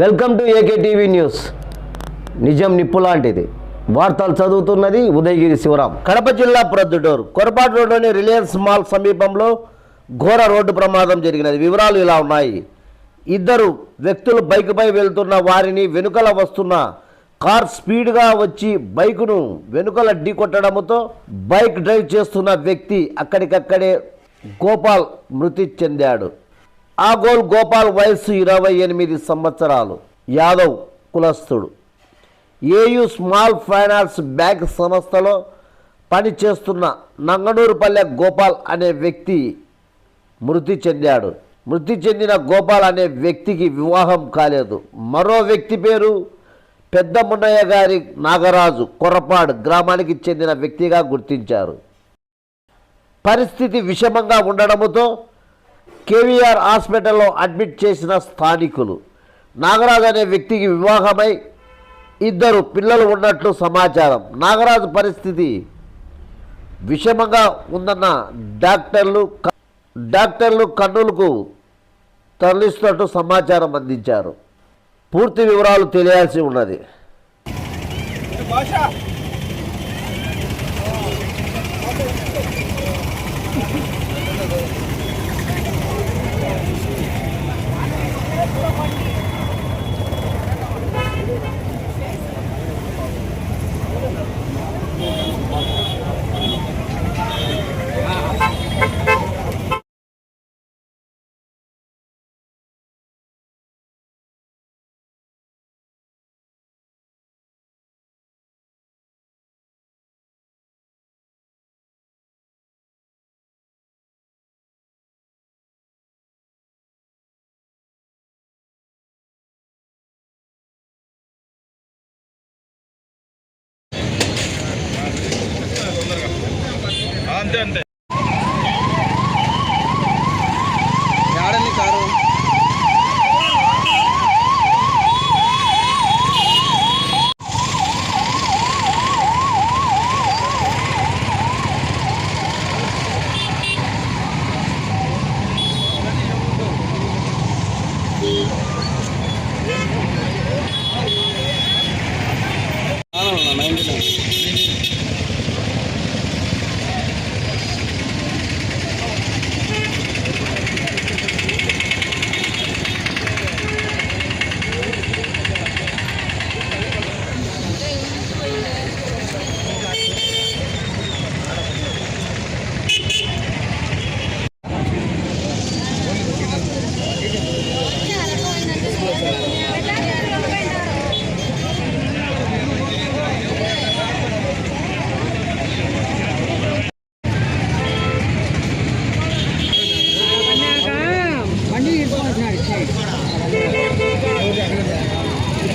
Welcome to AK TV news. నిజం నిప్పు లాంటిది. వార్తలు చదువుతున్నది ఉదయగిరి శివరాం. కడప జిల్లా ప్రొద్దుటూరు కొరపాటు రోడ్లోని రిలయన్స్ మాల్ సమీపంలో ఘోర రోడ్డు ప్రమాదం జరిగినది. వివరాలు ఇలా ఉన్నాయి. ఇద్దరు వ్యక్తులు బైక్పై వెళ్తున్న వారిని వెనుకల వస్తున్న కార్ స్పీడ్గా వచ్చి బైకును వెనుకల ఢీకొట్టడంతో బైక్ డ్రైవ్ చేస్తున్న వ్యక్తి అక్కడికక్కడే గోపాల్ మృతి చెందాడు. ఆ గోల్ గోపాల్ వయస్సు ఇరవై ఎనిమిది సంవత్సరాలు. యాదవ్ కులస్థుడు. ఏయు స్మాల్ ఫైనాన్స్ బ్యాంక్ సంస్థలో పనిచేస్తున్న నంగనూరుపల్లె గోపాల్ అనే వ్యక్తి మృతి చెందాడు. మృతి చెందిన గోపాల్ అనే వ్యక్తికి వివాహం కాలేదు. మరో వ్యక్తి పేరు పెద్ద మున్నయ్య గారి నాగరాజు కొర్రపాడు గ్రామానికి చెందిన వ్యక్తిగా గుర్తించారు. పరిస్థితి విషమంగా ఉండడంతో కేవీఆర్ హాస్పిటల్లో అడ్మిట్ చేసిన స్థానికులు. నాగరాజు అనే వ్యక్తికి వివాహమై ఇద్దరు పిల్లలు ఉన్నట్లు సమాచారం. నాగరాజు పరిస్థితి విషమంగా ఉందన్న డాక్టర్లు డాక్టర్లు కన్నులకు తరలిస్తున్నట్టు సమాచారం అందించారు. పూర్తి వివరాలు తెలియాల్సి ఉన్నది. భాష